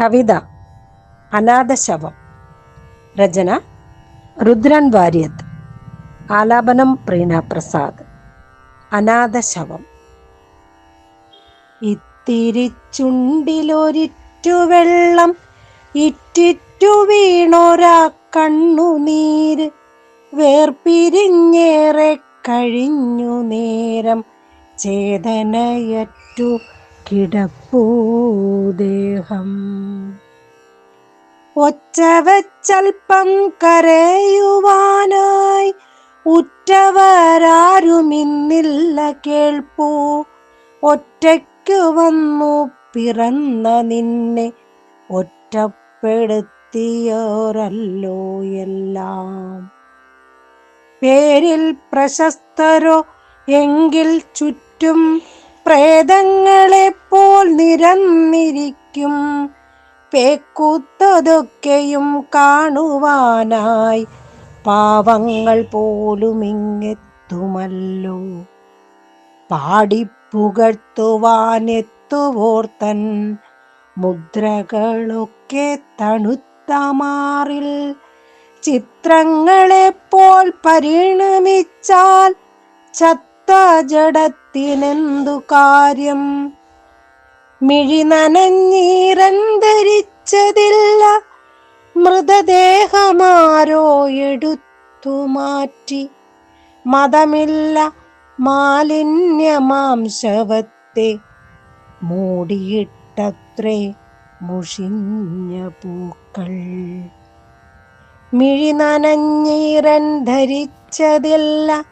കവിത അനാഥശവം രചന രുദ്രൻ വാര്യത്ത് ആലാപനം പ്രീണ പ്രസാദ് അനാഥശവം. ഇത്തിരി ചുണ്ടിലൊരിറ്റു വെള്ളം ഇറ്റിറ്റു വീണൊരാ കണ്ണുനീര് വേർപിരിഞ്ഞേറെ കഴിഞ്ഞു നേരം ചേതനയറ്റു കിടപ്പൂ ദേഹം. ഒച്ച വെച്ചൽപ്പം കരയുവാനായി ഉറ്റവരാരുമിന്നില്ല കേൾപ്പൂ. ഒറ്റയ്ക്കു വന്നു പിറന്ന നിന്നെ ഒറ്റപ്പെടുത്തിയോരല്ലോ എല്ലാം. പേരിൽ പ്രശസ്തരോ എങ്കിൽ ചുറ്റും പ്രേതങ്ങളെപ്പോൾ നിരന്നിരിക്കും. പേക്കൂത്തതൊക്കെയും കാണുവാനായി പാവങ്ങൾ പോലും ഇങ്ങെത്തുമല്ലോ പാടിപ്പുകഴ്ത്തുവാനെത്തുവോർത്തൻ മുദ്രകളൊക്കെ തണുത്ത മാറിൽ ചിത്രങ്ങളെപ്പോൽ പരിണമിച്ചാൽ ചത്ത ജഡത്തിനെന്തു കാര്യം? മിഴി നനഞ്ഞീരൻ ധരിച്ചതില്ല മൃതദേഹമാരോ എടുത്തു മാറ്റി. മതമില്ല മാലിന്യമാംശവത്തെ മൂടിയിട്ടത്രേ മുഷിഞ്ഞ പൂക്കൾ. മിഴി നനഞ്ഞീരൻ ധരിച്ചതില്ല.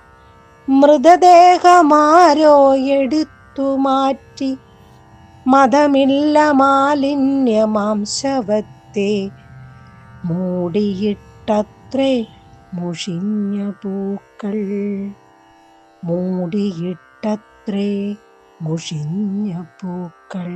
മൃതദേഹമാരോ എടുത്തു മാറ്റി. മതമില്ല മാലിന്യമാംശവത്തെ മൂടിയിട്ടത്രേ മുഷിഞ്ഞ പൂക്കൾ. മൂടിയിട്ടത്രേ മുഷിഞ്ഞ പൂക്കൾ.